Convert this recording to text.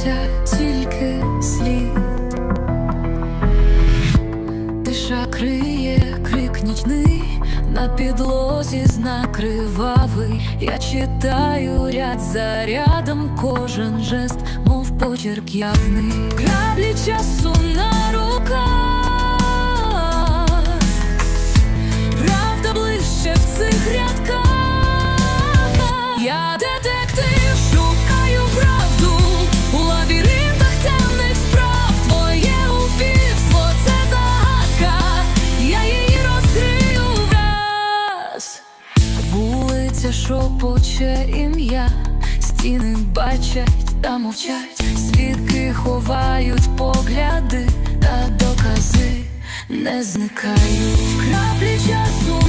лишився тільки слід, тиша криє крик нічний, на підлозі знак Я читаю ряд за рядом кожен жест, мов почерк явний. Краблі часу на руках. Вулиця шопоче ім'я, стіни бачать та мовчать, свідки ховають погляди, та докази не зникають. Краплі часу.